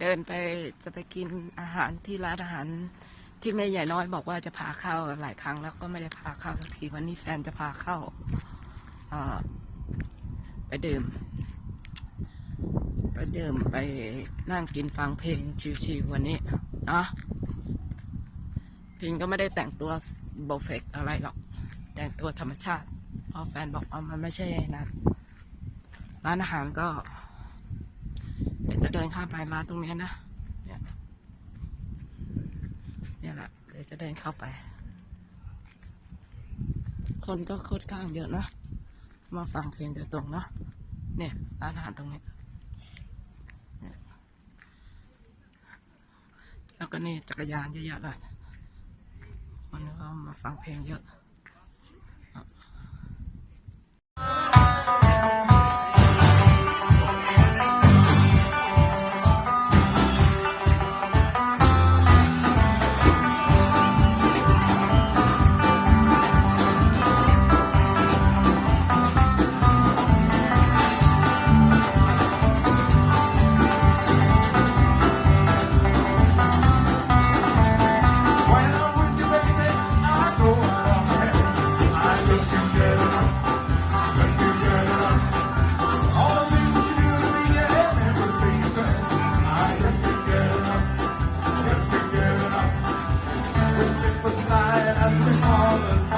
เดินไปจะไปกินอาหารที่ร้านอาหารที่แม่ใหญ่น้อยบอกว่าจะพาเข้าหลายครั้งแล้วก็ไม่ได้พาเข้าสักทีวันนี้แฟนจะพาเข้าไปดื่มไปดื่มไปนั่งกินฟังเพลงชิวๆวันนี้เนาะพิงก็ไม่ได้แต่งตัวโบเฟกอะไรหรอก แต่งตัวธรรมชาติเพราะแฟนบอกว่ามันไม่ใช่นั้นร้านอาหารก็ จะเดินข้ามไปร้าตรงนี้นะเนี่ยเนี่ยแหละเดี๋ยวจะเดินเข้าไป คนก็ค่อนข้างเยอะนะมาฟังเพลงโดยตรงเนาะเนี่ยร้านอาหารตรงนี้แล้วก็นี่จักรยานเยอะแยะเลยคนก็มาฟังเพลงเยอะ all the.